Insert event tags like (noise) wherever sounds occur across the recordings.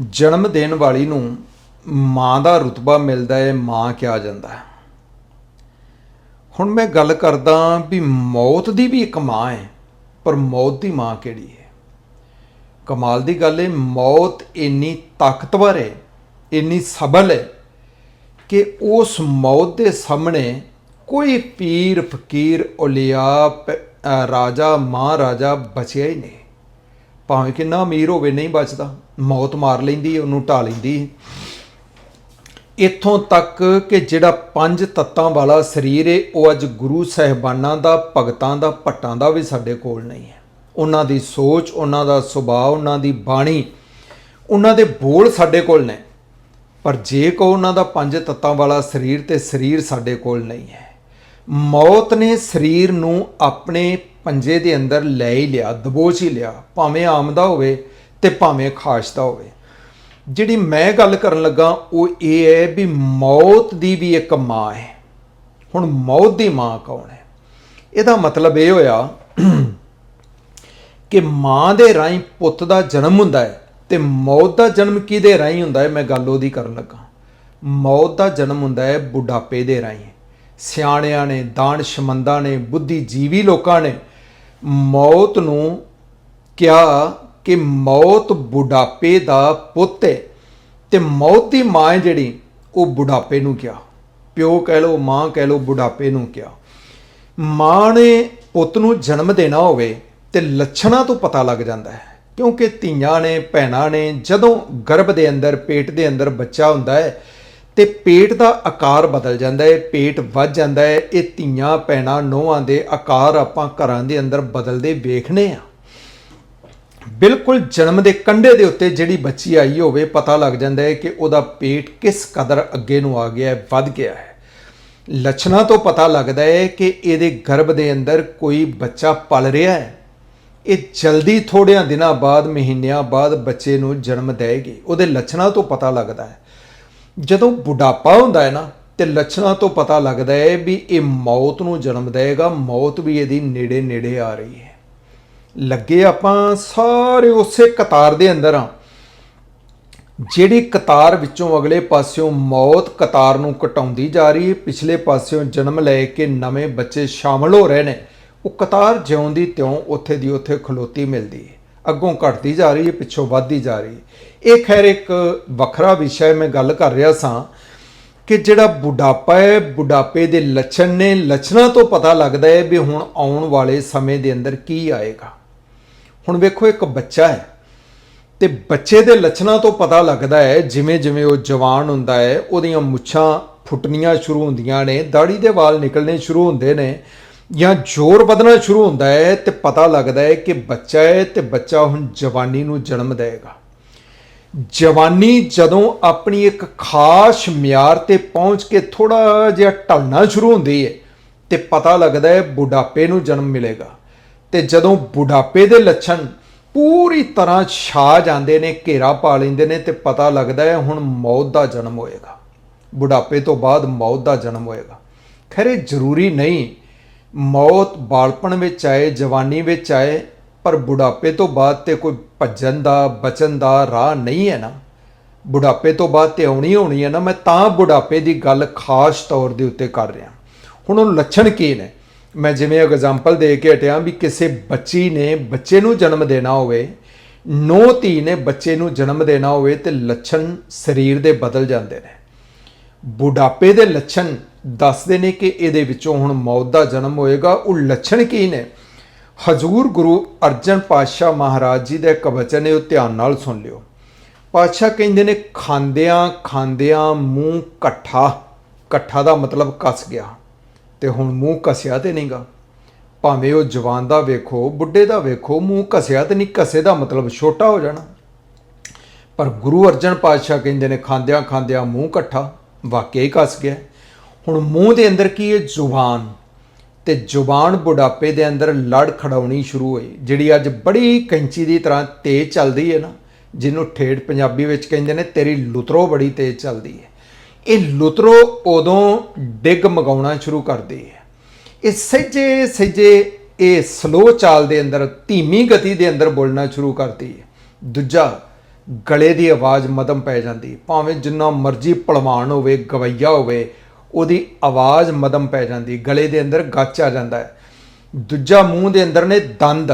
ਜਨਮ ਦੇਣ ਵਾਲੀ ਨੂੰ ਮਾਂ ਦਾ ਰੁਤਬਾ ਮਿਲਦਾ ਹੈ ਮਾਂ ਕਿਹਾ ਜਾਂਦਾ ਹੈ। ਹੁਣ ਮੈਂ ਗੱਲ ਕਰਦਾ ਵੀ ਮੌਤ ਦੀ ਵੀ ਇੱਕ ਮਾਂ ਹੈ ਪਰ ਮੌਤ ਦੀ ਮਾਂ ਕਿਹੜੀ ਹੈ ਕਮਾਲ ਦੀ ਗੱਲ ਹੈ ਮੌਤ ਇੰਨੀ ਤਾਕਤਵਰ ਹੈ ਇੰਨੀ ਸਬਲ ਹੈ ਕਿ ਉਸ ਮੌਤ ਦੇ ਸਾਹਮਣੇ ਕੋਈ ਪੀਰ ਫਕੀਰ ਔਲੀਆ ਰਾਜਾ, ਮਹਾਰਾਜਾ ਬਚਿਆ ਹੀ ਨਹੀਂ। ਭਾਵੇਂ ਕਿੰਨਾ ਅਮੀਰ ਹੋਵੇ, ਨਹੀਂ ਬਚਦਾ। ਮੌਤ ਮਾਰ ਲੈਂਦੀ ਉਹਨੂੰ ਢਾ ਲੈਂਦੀ ਇੱਥੋਂ ਤੱਕ ਕਿ ਜਿਹੜਾ ਪੰਜ ਤੱਤਾਂ ਵਾਲਾ ਸਰੀਰ ਏ ਉਹ ਅੱਜ ਗੁਰੂ ਸਹਿਬਾਨਾਂ ਦਾ, ਭਗਤਾਂ ਦਾ, ਭੱਟਾਂ ਦਾ ਵੀ ਸਾਡੇ ਕੋਲ ਨਹੀਂ ਹੈ। ਉਹਨਾਂ ਦੀ ਸੋਚ, ਉਹਨਾਂ ਦਾ ਸੁਭਾਅ, ਉਹਨਾਂ ਦੀ ਬਾਣੀ, ਉਹਨਾਂ ਦੇ ਬੋਲ ਸਾਡੇ ਕੋਲ ਨੇ। ਪਰ ਜੇ ਕੋ ਉਹਨਾਂ ਦਾ ਪੰਜ ਤੱਤਾਂ ਵਾਲਾ ਸਰੀਰ, ਤੇ ਸਰੀਰ ਸਾਡੇ ਕੋਲ ਨਹੀਂ ਹੈ। ਮੌਤ ਨੇ ਸਰੀਰ ਨੂੰ ਆਪਣੇ ਪੰਜੇ ਦੇ ਅੰਦਰ ਲੈ ਹੀ ਲਿਆ, ਦਬੋਚ ਹੀ ਲਿਆ, ਭਾਵੇਂ ਆਮਦਾ ਹੋਵੇ ਤੇ ਭਾਵੇਂ ਖਾਸ਼ ਦਾ ਹੋਵੇ। ਜਿਹੜੀ ਮੈਂ ਗੱਲ ਕਰਨ ਲੱਗਾ, ਉਹ ਇਹ ਹੈ ਵੀ ਮੌਤ ਦੀ ਵੀ ਇੱਕ ਮਾਂ ਹੈ। ਹੁਣ ਮੌਤ ਦੀ ਮਾਂ ਕੌਣ ਹੈ? ਇਹਦਾ ਮਤਲਬ ਇਹ ਹੋਇਆ (clears throat) ਕਿ ਮਾਂ ਦੇ ਰਾਹੀਂ ਪੁੱਤ ਦਾ ਜਨਮ ਹੁੰਦਾ ਹੈ ਤੇ ਮੌਤ ਦਾ ਜਨਮ ਕਿਹਦੇ ਰਾਹੀਂ ਹੁੰਦਾ ਹੈ? ਮੈਂ ਗੱਲ ਉਹਦੀ ਕਰਨ ਲੱਗਾ। ਮੌਤ ਦਾ ਜਨਮ ਹੁੰਦਾ ਹੈ ਬੁਢਾਪੇ ਦੇ ਰਾਹੀਂ। ਸਿਆਣਿਆਂ ਨੇ, ਦਾਨਸ਼ਮੰਦਾਂ ਨੇ, ਬੁੱਧੀਜੀਵੀ ਲੋਕਾਂ ਨੇ ਮੌਤ ਨੂੰ ਕਿਹਾ ਕਿ ਮੌਤ ਬੁਢਾਪੇ ਦਾ ਪੁੱਤ ਹੈ ਤੇ ਮੌਤ ਦੀ ਮਾਂ ਹੈ ਜਿਹੜੀ, ਉਹ ਬੁਢਾਪੇ ਨੂੰ ਕਿਹਾ। ਪਿਓ ਕਹਿ ਲਓ, ਮਾਂ ਕਹਿ ਲਓ, ਬੁਢਾਪੇ ਨੂੰ ਕਿਹਾ। ਮਾਂ ਨੇ ਪੁੱਤ ਨੂੰ ਜਨਮ ਦੇਣਾ ਹੋਵੇ ਤੇ ਲੱਛਣਾਂ ਤੋਂ ਪਤਾ ਲੱਗ ਜਾਂਦਾ ਹੈ, ਕਿਉਂਕਿ ਧੀਆਂ ਨੇ, ਭੈਣਾਂ ਨੇ, ਜਦੋਂ ਗਰਭ ਦੇ ਅੰਦਰ, ਪੇਟ ਦੇ ਅੰਦਰ ਬੱਚਾ ਹੁੰਦਾ ਹੈ ਤੇ ਪੇਟ ਦਾ ਆਕਾਰ ਬਦਲ ਜਾਂਦਾ ਹੈ, ਪੇਟ ਵੱਧ ਜਾਂਦਾ ਹੈ, ਇਹ ਧੀਆਂ ਭੈਣਾਂ ਨੋਹਾਂ ਦੇ ਆਕਾਰ ਆਪਾਂ ਘਰਾਂ ਦੇ ਅੰਦਰ ਬਦਲਦੇ ਵੇਖਨੇ ਆ ਬਿਲਕੁਲ ਜਨਮ ਦੇ ਕੰਢੇ ਦੇ ਉੱਤੇ ਜਿਹੜੀ ਬੱਚੀ ਆਈ ਹੋਵੇ, ਪਤਾ ਲੱਗ ਜਾਂਦਾ ਹੈ ਕਿ ਉਹਦਾ ਪੇਟ ਕਿਸ ਕਦਰ ਅੱਗੇ ਨੂੰ ਆ ਗਿਆ ਹੈ, ਵੱਧ ਗਿਆ ਹੈ। ਲੱਛਣਾਂ ਤੋਂ ਪਤਾ ਲੱਗਦਾ ਹੈ ਕਿ ਇਹਦੇ ਗਰਭ ਦੇ ਅੰਦਰ ਕੋਈ ਬੱਚਾ ਪਲ ਰਿਹਾ ਹੈ। ਇਹ ਜਲਦੀ ਥੋੜਿਆਂ ਦਿਨਾਂ ਬਾਅਦ, ਮਹੀਨਿਆਂ ਬਾਅਦ ਬੱਚੇ ਨੂੰ ਜਨਮ ਦੇਵੇਗੀ। ਉਹਦੇ ਲੱਛਣਾਂ ਤੋਂ ਪਤਾ ਲੱਗਦਾ ਹੈ। ਜਦੋਂ ਬੁਢਾਪਾ ਹੁੰਦਾ ਹੈ ਨਾ, ਤੇ ਲੱਛਣਾਂ ਤੋਂ ਪਤਾ ਲੱਗਦਾ ਹੈ ਵੀ ਇਹ ਮੌਤ ਨੂੰ ਜਨਮ ਦੇਵੇਗਾ, ਮੌਤ ਵੀ ਇਹਦੀ ਨੇੜੇ ਨੇੜੇ ਆ ਰਹੀ ਹੈ। ਲੱਗੇ ਆਪਾਂ ਸਾਰੇ ਉਸੇ ਕਤਾਰ ਦੇ ਅੰਦਰ ਆ ਜਿਹੜੀ ਕਤਾਰ ਵਿੱਚੋਂ ਅਗਲੇ ਪਾਸਿਓਂ ਮੌਤ ਕਤਾਰ ਨੂੰ ਘਟਾਉਂਦੀ ਜਾ ਰਹੀ ਹੈ, ਪਿਛਲੇ ਪਾਸਿਓਂ ਜਨਮ ਲੈ ਕੇ ਨਵੇਂ ਬੱਚੇ ਸ਼ਾਮਲ ਹੋ ਰਹੇ ਨੇ, ਉਹ ਕਤਾਰ ਜਿਉਂਦੀ ਤਿਉਂ ਉੱਥੇ ਦੀ ਉੱਥੇ ਖਲੋਤੀ ਮਿਲਦੀ ਹੈ। ਅੱਗੋਂ ਘਟਦੀ ਜਾ ਰਹੀ ਹੈ, ਪਿੱਛੋਂ ਵੱਧਦੀ ਜਾ ਰਹੀ ਹੈ। ਇਹ ਖੈਰ ਇੱਕ ਵੱਖਰਾ ਵਿਸ਼ਾ ਹੈ, ਮੈਂ ਗੱਲ ਕਰ ਰਿਹਾ ਸਾਂ ਕਿ ਜਿਹੜਾ ਬੁਢਾਪਾ ਹੈ, ਬੁਢਾਪੇ ਦੇ ਲੱਛਣ ਨੇ ਲੱਛਣਾਂ ਤੋਂ ਪਤਾ ਲੱਗਦਾ ਹੈ ਵੀ ਹੁਣ ਆਉਣ ਵਾਲੇ ਸਮੇਂ ਦੇ ਅੰਦਰ ਕੀ ਆਏਗਾ। ਹੁਣ ਵੇਖੋ, ਇੱਕ ਬੱਚਾ ਹੈ ਤੇ ਬੱਚੇ ਦੇ ਲੱਛਣਾਂ ਤੋਂ ਪਤਾ ਲੱਗਦਾ ਹੈ, ਜਿਵੇਂ ਜਿਵੇਂ ਉਹ ਜਵਾਨ ਹੁੰਦਾ ਹੈ, ਉਹਦੀਆਂ ਮੁੱਛਾਂ ਫੁੱਟਣੀਆਂ ਸ਼ੁਰੂ ਹੁੰਦੀਆਂ ਨੇ ਦਾੜੀ ਦੇ ਵਾਲ ਨਿਕਲਣੇ ਸ਼ੁਰੂ ਹੁੰਦੇ ਨੇ ਜਾਂ ਜ਼ੋਰ ਵਧਣਾ ਸ਼ੁਰੂ ਹੁੰਦਾ ਹੈ ਤੇ ਪਤਾ ਲੱਗਦਾ ਹੈ ਕਿ ਬੱਚਾ ਹੈ ਤੇ ਬੱਚਾ ਹੁਣ ਜਵਾਨੀ ਨੂੰ ਜਨਮ ਦੇਵੇਗਾ। ਜਵਾਨੀ ਜਦੋਂ ਆਪਣੀ ਇੱਕ ਖਾਸ ਮਿਆਰ ਤੇ ਪਹੁੰਚ ਕੇ ਥੋੜਾ ਜਿਹਾ ਢਲਣਾ ਸ਼ੁਰੂ ਹੁੰਦੀ ਹੈ ਤੇ ਪਤਾ ਲੱਗਦਾ ਹੈ ਬੁਢਾਪੇ ਨੂੰ ਜਨਮ ਮਿਲੇਗਾ। ਤੇ ਜਦੋਂ ਬੁਢਾਪੇ ਦੇ ਲੱਛਣ ਪੂਰੀ ਤਰ੍ਹਾਂ ਛਾ ਜਾਂਦੇ ਨੇ, ਘੇਰਾ ਪਾ ਲੈਂਦੇ ਨੇ, ਤੇ ਪਤਾ ਲੱਗਦਾ ਹੈ ਹੁਣ ਮੌਤ ਦਾ ਜਨਮ ਹੋਏਗਾ। ਬੁਢਾਪੇ ਤੋਂ ਬਾਅਦ ਮੌਤ ਦਾ ਜਨਮ ਹੋਏਗਾ। ਖੈਰ, ਇਹ ਜ਼ਰੂਰੀ ਨਹੀਂ। ਮੌਤ ਬਾਲਪਣ ਵਿੱਚ ਆਏ, ਜਵਾਨੀ ਵਿੱਚ ਆਏ ਪਰ ਬੁਢਾਪੇ ਤੋਂ ਬਾਅਦ ਤੇ ਕੋਈ ਭੱਜਣ ਦਾ, ਬਚਣ ਦਾ ਰਾਹ ਨਹੀਂ ਹੈ ਨਾ। ਬੁਢਾਪੇ ਤੋਂ ਬਾਅਦ ਤੇ ਆਉਣੀ ਹੋਣੀ ਹੈ ਨਾ, ਮੈਂ ਤਾਂ ਬੁਢਾਪੇ ਦੀ ਗੱਲ ਖਾਸ ਤੌਰ ਦੇ ਉੱਤੇ ਕਰ ਰਿਹਾ। ਹੁਣ ਉਹ ਲੱਛਣ ਕੀ ਨੇ? ਮੈਂ ਜਿਵੇਂ ਐਗਜ਼ਾਮਪਲ ਦੇ ਕੇ ਹਟਿਆ ਵੀ ਕਿਸੇ ਬੱਚੀ ਨੇ ਬੱਚੇ ਨੂੰ ਜਨਮ ਦੇਣਾ ਹੋਵੇ, ਨੋ ਧੀ ਨੇ ਬੱਚੇ ਨੂੰ ਜਨਮ ਦੇਣਾ ਹੋਵੇ ਤੇ ਲੱਛਣ ਸਰੀਰ ਦੇ ਬਦਲ ਜਾਂਦੇ ਨੇ। ਬੁਢਾਪੇ ਦੇ ਲੱਛਣ ਦੱਸਦੇ ਨੇ ਕਿ ਇਹਦੇ ਵਿੱਚੋਂ ਹੁਣ ਮੌਤ ਦਾ ਜਨਮ ਹੋਏਗਾ। ਉਹ ਲੱਛਣ ਕੀ ਨੇ? ਹਜ਼ੂਰ ਗੁਰੂ ਅਰਜਨ ਪਾਤਸ਼ਾਹ ਮਹਾਰਾਜ ਜੀ ਦਾ ਇੱਕ ਵਚਨ ਹੈ ਉਹ ਧਿਆਨ ਨਾਲ ਸੁਣ ਲਿਓ। ਪਾਤਸ਼ਾਹ ਕਹਿੰਦੇ ਨੇ, ਖਾਂਦਿਆਂ ਖਾਂਦਿਆਂ ਮੂੰਹ ਇਕੱਠਾ ਇਕੱਠਾ ਦਾ ਮਤਲਬ ਕੱਸ ਗਿਆ ਤੇ ਹੁਣ ਮੂੰਹ ਕਸਿਆ ਤੇ ਨਹੀਂਗਾ। ਭਾਵੇਂ ਉਹ ਜਵਾਨ ਦਾ ਵੇਖੋ, ਬੁੱਢੇ ਦਾ ਵੇਖੋ, ਮੂੰਹ ਕਸਿਆ ਤੇ ਨਹੀਂ, ਕਸੇ ਦਾ ਮਤਲਬ ਛੋਟਾ ਹੋ ਜਾਣਾ। ਪਰ ਗੁਰੂ ਅਰਜਨ ਪਾਤਸ਼ਾਹ ਕਹਿੰਦੇ ਨੇ, ਖਾਂਦਿਆਂ ਖਾਂਦਿਆਂ ਮੂੰਹ ਇਕੱਠਾ, ਵਾਕਿਆ ਹੀ ਕੱਸ ਗਿਆ। ਹੁਣ ਮੂੰਹ ਦੇ ਅੰਦਰ ਕੀ ਹੈ? ਜ਼ੁਬਾਨ। ਤੇ ਜ਼ੁਬਾਨ ਬੁਢਾਪੇ ਦੇ ਅੰਦਰ ਲੜ ਖੜਾਉਣੀ ਸ਼ੁਰੂ ਹੋਈ, ਜਿਹੜੀ ਅੱਜ ਬੜੀ ਕੈਂਚੀ ਦੀ ਤਰ੍ਹਾਂ ਤੇਜ਼ ਚੱਲਦੀ ਹੈ ਨਾ, ਜਿਹਨੂੰ ਠੇਠ ਪੰਜਾਬੀ ਵਿੱਚ ਕਹਿੰਦੇ ਨੇ, ਤੇਰੀ ਲੁਤਰੋ ਬੜੀ ਤੇਜ਼ ਚੱਲਦੀ ਹੈ। ਇਹ ਲੁਤਰੋ ਉਦੋਂ ਡਿੱਗ ਮਗਾਉਣਾ ਸ਼ੁਰੂ ਕਰਦੀ ਹੈ। ਇਹ ਸਹਿਜੇ ਸਹਿਜੇ ਇਹ ਸਲੋ ਚਾਲ ਦੇ ਅੰਦਰ, ਧੀਮੀ ਗਤੀ ਦੇ ਅੰਦਰ ਬੋਲਣਾ ਸ਼ੁਰੂ ਕਰਦੀ ਹੈ। ਦੂਜਾ, ਗਲੇ ਦੀ ਆਵਾਜ਼ ਮਦਮ ਪੈ ਜਾਂਦੀ ਭਾਵੇਂ ਜਿੰਨਾ ਮਰਜ਼ੀ ਪਲਵਾਨ ਹੋਵੇ, ਗਵਈਆ ਹੋਵੇ ਉਹਦੀ ਆਵਾਜ਼ ਮਦਮ ਪੈ ਜਾਂਦੀ, ਗਲੇ ਦੇ ਅੰਦਰ ਗੱਚ ਆ ਜਾਂਦਾ ਹੈ। ਦੂਜਾ ਮੂੰਹ ਦੇ ਅੰਦਰ ਨੇ ਦੰਦ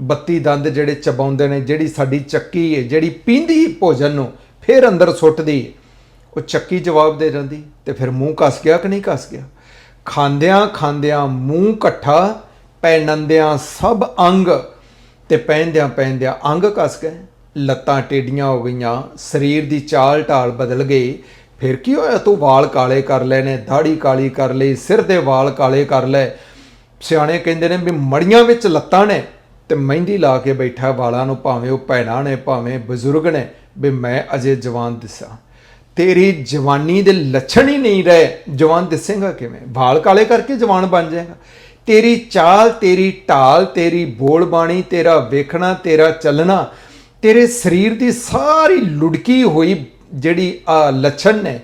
32 ਦੰਦ ਜਿਹੜੇ ਚਬਾਉਂਦੇ ਨੇ, ਜਿਹੜੀ ਸਾਡੀ ਚੱਕੀ ਹੈ ਜਿਹੜੀ ਪੀਂਦੀ ਭੋਜਨ ਨੂੰ, ਫਿਰ ਅੰਦਰ ਸੁੱਟਦੀ ਉਹ ਚੱਕੀ ਜਵਾਬ ਦੇ ਜਾਂਦੀ, ਤੇ ਫਿਰ ਮੂੰਹ ਕੱਸ ਗਿਆ ਕਿ ਨਹੀਂ ਕੱਸ ਗਿਆ? ਖਾਂਦਿਆਂ ਖਾਂਦਿਆਂ ਮੂੰਹ ਇਕੱਠਾ ਪੈਨੰਦਿਆਂ ਸਭ ਅੰਗ, ਤੇ ਪਹਿਨਦਿਆਂ ਪਹਿਨਦਿਆਂ ਅੰਗ ਕੱਸ ਗਏ। ਲੱਤਾਂ ਟੇਡੀਆਂ ਹੋ ਗਈਆਂ, ਸਰੀਰ ਦੀ ਚਾਲ ਢਾਲ ਬਦਲ ਗਈ ਫਿਰ ਕੀ ਹੋਇਆ? ਤੂੰ ਵਾਲ ਕਾਲੇ ਕਰ ਲਏ ਨੇ ਦਾੜੀ ਕਾਲੀ ਕਰ ਲਈ, ਸਿਰ ਦੇ ਵਾਲ ਕਾਲੇ ਕਰ ਲਏ। ਸਿਆਣੇ ਕਹਿੰਦੇ ਨੇ ਵੀ ਮੜੀਆਂ ਵਿੱਚ ਲੱਤਾਂ ਨੇ ਤੇ ਮਹਿੰਦੀ ਲਾ ਕੇ ਬੈਠਾ ਵਾਲਾਂ ਨੂੰ, ਭਾਵੇਂ ਉਹ ਭੈਣਾਂ ਨੇ, ਭਾਵੇਂ ਬਜ਼ੁਰਗ ਨੇ, ਵੀ ਮੈਂ ਅਜੇ ਜਵਾਨ ਦਿਸਾਂ। ਤੇਰੀ ਜਵਾਨੀ ਦੇ ਲੱਛਣ ਹੀ ਨਹੀਂ ਰਹੇ। ਜਵਾਨ ਦਿਸੇਗਾ ਕਿਵੇਂ? ਵਾਲ ਕਾਲੇ ਕਰਕੇ ਜਵਾਨ ਬਣ ਜਾਏਗਾ। ਤੇਰੀ ਚਾਲ, ਤੇਰੀ ਢਾਲ, ਤੇਰੀ ਬੋਲ ਬਾਣੀ ਤੇਰਾ ਵੇਖਣਾ, ਤੇਰਾ ਚੱਲਣਾ, ਤੇਰੇ ਸਰੀਰ ਦੀ ਸਾਰੀ ਲੁੜਕੀ ਹੋਈ ਜਿਹੜੀ, ਆ, ਲੱਛਣ ਨੇ,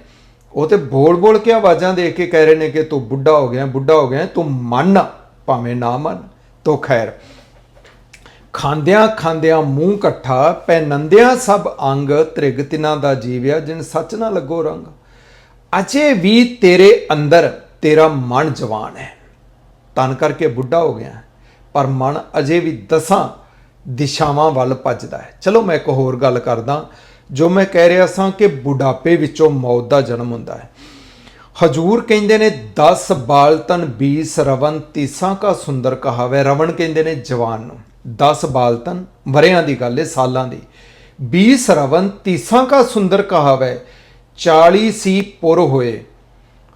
ਉਹ ਤੇ ਬੋਲ ਬੋਲ ਕੇ ਆਵਾਜ਼ਾਂ ਦੇ ਕੇ ਕਹਿ ਰਹੇ ਨੇ ਕਿ ਤੂੰ ਬੁੱਢਾ ਹੋ ਗਿਆ, ਬੁੱਢਾ ਹੋ ਗਿਆ, ਤੂੰ ਮੰਨ, ਭਾਵੇਂ ਨਾ ਮੰਨ, ਤੋ ਖੈਰ। ਖਾਂਦਿਆਂ ਖਾਂਦਿਆਂ ਮੂੰਹ ਇਕੱਠਾ, ਪੈਨੰਦਿਆਂ ਸਭ ਅੰਗ, ਤ੍ਰਿਗ ਤਿਨਾਂ ਦਾ ਜੀਵਿਆ, ਜਿਨ ਸੱਚ ਨਾ ਲੱਗੋ ਰੰਗ। ਅਜੇ ਵੀ ਤੇਰੇ ਅੰਦਰ ਤੇਰਾ ਮਨ ਜਵਾਨ ਹੈ। ਤਨ ਕਰਕੇ ਬੁੱਢਾ ਹੋ ਗਿਆ, ਪਰ ਮਨ ਅਜੇ ਵੀ ਦਸਾਂ ਦਿਸ਼ਾਵਾਂ ਵੱਲ ਭੱਜਦਾ ਹੈ। ਚਲੋ ਮੈਂ ਇੱਕ ਹੋਰ ਗੱਲ ਕਰਦਾ। ਜੋ ਮੈਂ ਕਹਿ ਰਿਹਾ ਸਾਂ ਕਿ ਬੁਢਾਪੇ ਵਿੱਚੋਂ ਮੌਤ ਦਾ ਜਨਮ ਹੁੰਦਾ ਹੈ। ਹਜੂਰ ਕਹਿੰਦੇ ਨੇ 10 ਬਾਲਤਨ 20 ਰਵਨ ਤੀਸਾਂ ਕਾ ਸੁੰਦਰ ਕਹਾਵੇ। ਰਵਣ ਕਹਿੰਦੇ ਨੇ ਜਵਾਨ ਨੂੰ 10 ਬਾਲਤਨ ਵਰਿਆਂ ਦੀ ਗੱਲ ਹੈ ਸਾਲਾਂ ਦੀ। 20 ਰਵਨ ਤੀਸਾਂ ਕਾ ਸੁੰਦਰ ਕਹਾਵੇ 40 ਸੀ ਪੁਰ ਹੋਏ।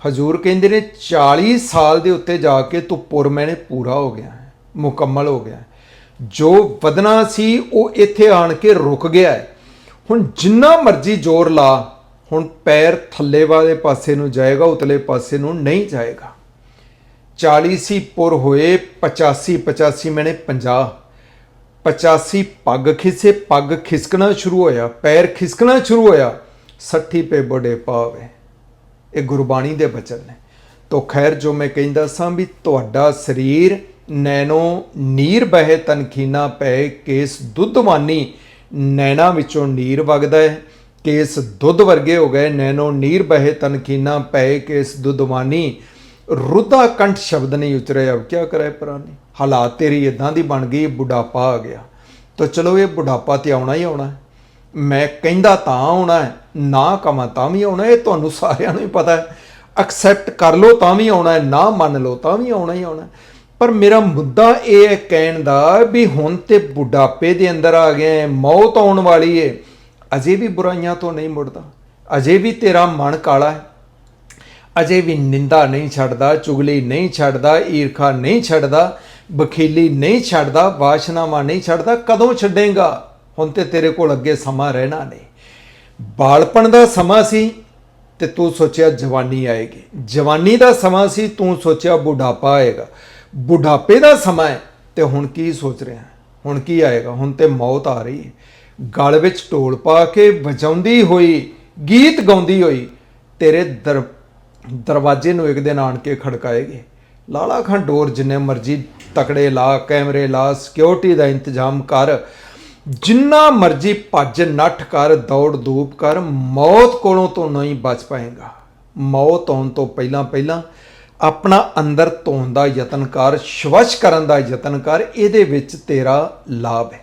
ਹਜੂਰ ਕਹਿੰਦੇ ਨੇ 40 ਸਾਲ ਦੇ ਉੱਤੇ ਜਾ ਕੇ ਤੂੰ ਪੁਰ ਮੈਨੇ ਪੂਰਾ ਹੋ ਗਿਆ ਮੁਕੰਮਲ ਹੋ ਗਿਆ ਜੋ ਵਧਣਾ ਸੀ ਉਹ ਇੱਥੇ ਆਣ ਕੇ ਰੁਕ ਗਿਆ ਹੈ। ਹੁਣ ਜਿੰਨਾ ਮਰਜ਼ੀ ਜ਼ੋਰ ਲਾ, ਹੁਣ ਪੈਰ ਥੱਲੇ ਵਾਲੇ ਪਾਸੇ ਨੂੰ ਜਾਏਗਾ, ਉਤਲੇ ਪਾਸੇ ਨੂੰ ਨਹੀਂ ਜਾਏਗਾ। 40 ਸੀ ਪੁਰ ਹੋਏ 85 85 ਮੈਨੇ 50 85 ਪੱਗ ਖਿਸੇ, ਪੱਗ ਖਿਸਕਣਾ ਸ਼ੁਰੂ ਹੋਇਆ, ਪੈਰ ਖਿਸਕਣਾ ਸ਼ੁਰੂ ਹੋਇਆ 60 ਪੇ ਬੜੇ ਪਾਵੇ। ਇਹ ਗੁਰਬਾਣੀ ਦੇ ਬਚਨ ਨੇ। ਤੋ ਖੈਰ ਜੋ ਮੈਂ ਕਹਿੰਦਾ ਸਾਂ ਵੀ ਤੁਹਾਡਾ ਸਰੀਰ ਨੈਣੋ ਨੀਰ ਬਹਿ ਤਨਖੀਨਾ ਪੈ, ਕੇਸ ਦੁੱਧਵਾਨੀ ਨੈਣਾ ਵਿੱਚੋਂ ਨੀਰ ਵਗਦਾ ਹੈ, ਕੇਸ ਦੁੱਧ ਵਰਗੇ ਹੋ ਗਏ, ਨੈਣੋ ਨੀਰ ਬਹਿ ਤਨਖੀਨਾ ਪੈ ਕੇਸ ਦੁੱਧਵਾਨੀ ਰੁੱਧਾ ਕੰਠ ਸ਼ਬਦ ਨਹੀਂ ਉਚਰਿਆ ਕੀ ਕਰੇ ਪ੍ਰਾਨੀ ਹਾਲਾਤ ਤੇਰੀ ਇਦਾਂ ਦੀ ਬਣ ਗਈ, ਬੁਢਾਪਾ ਆ ਗਿਆ। ਤਾਂ ਚਲੋ ਇਹ ਬੁਢਾਪਾ ਤੇ ਆਉਣਾ ਹੀ ਆਉਣਾ ਮੈਂ ਕਹਿੰਦਾ ਤਾਂ ਆਉਣਾ ਹੈ, ਨਾ ਕਵਾਂ ਤਾਂ ਵੀ ਆਉਣਾ ਇਹ ਤੁਹਾਨੂੰ ਸਾਰਿਆਂ ਨੂੰ ਹੀ ਪਤਾ ਹੈ। ਐਕਸੈਪਟ ਕਰ ਲਓ ਤਾਂ ਵੀ ਆਉਣਾ ਹੈ, ਨਾ ਮੰਨ ਲਓ ਤਾਂ ਵੀ ਆਉਣਾ ਹੀ ਆਉਣਾ ਪਰ ਮੇਰਾ ਮੁੱਦਾ ਇਹ ਹੈ ਕਹਿਣ ਦਾ ਵੀ ਹੁਣ ਤੇ ਬੁਢਾਪੇ ਦੇ ਅੰਦਰ ਆ ਗਏ ਹੈ, ਮੌਤ ਆਉਣ ਵਾਲੀ ਹੈ। ਅਜੇ ਵੀ ਬੁਰਾਈਆਂ ਤੋਂ ਨਹੀਂ ਮੁੜਦਾ। ਅਜੇ ਵੀ ਤੇਰਾ ਮਨ ਕਾਲਾ ਹੈ। ਅਜੇ ਵੀ ਨਿੰਦਾ ਨਹੀਂ ਛੱਡਦਾ, ਚੁਗਲੀ ਨਹੀਂ ਛੱਡਦਾ, ਈਰਖਾ ਨਹੀਂ ਛੱਡਦਾ, ਬਖੀਲੀ ਨਹੀਂ ਛੱਡਦਾ, ਵਾਸ਼ਨਾਵਾਂ ਨਹੀਂ ਛੱਡਦਾ, ਕਦੋਂ ਛੱਡੇਗਾ? ਹੁਣ ਤੇ ਤੇਰੇ ਕੋਲ ਅੱਗੇ ਸਮਾਂ ਰਹਿਣਾ ਨਹੀਂ। ਬਾਲਪਣ ਦਾ ਸਮਾਂ ਸੀ ਤੇ ਤੂੰ ਸੋਚਿਆ ਜਵਾਨੀ ਆਏਗੀ। ਜਵਾਨੀ ਦਾ ਸਮਾਂ ਸੀ, ਤੂੰ ਸੋਚਿਆ ਬੁਢਾਪਾ ਆਏਗਾ। ਬੁਢਾਪੇ ਦਾ ਸਮਾਂ ਹੈ ਤੇ ਹੁਣ ਕੀ ਸੋਚ ਰਿਹਾ ਹੁਣ ਕੀ ਆਏਗਾ? ਹੁਣ ਤੇ ਮੌਤ ਆ ਰਹੀ ਹੈ। ਗਲ ਵਿੱਚ ਢੋਲ ਪਾ ਕੇ ਵਜਾਉਂਦੀ ਹੋਈ, ਗੀਤ ਗਾਉਂਦੀ ਹੋਈ, ਤੇਰੇ ਦਰ, ਦਰਵਾਜ਼ੇ ਨੂੰ ਇੱਕ ਦਿਨ ਆਣ ਕੇ ਖੜਕਾਏਗੀ। ਲਾਲਾ ਖਾਂ ਡੋਰ ਜਿੰਨੇ ਮਰਜ਼ੀ ਤਕੜੇ ਲਾ, ਕੈਮਰੇ ਲਾ ਸਿਕਿਉਰਿਟੀ ਦਾ ਇੰਤਜ਼ਾਮ ਕਰ। ਜਿੰਨਾ ਮਰਜ਼ੀ ਭੱਜ, ਨੱਠ ਕਰ, ਦੌੜ ਧੂਪ ਕਰ, ਮੌਤ ਕੋਲੋਂ ਤੋਂ ਨਹੀਂ ਬਚ ਪਾਏਗਾ। ਮੌਤ ਆਉਣ ਤੋਂ ਪਹਿਲਾਂ ਪਹਿਲਾਂ ਆਪਣਾ ਅੰਦਰ ਧੋਣ ਦਾ ਯਤਨ ਕਰ ਸ਼ਵਸ਼ ਕਰਨ ਦਾ ਯਤਨ ਕਰ, ਇਹਦੇ ਵਿੱਚ ਤੇਰਾ ਲਾਭ ਹੈ।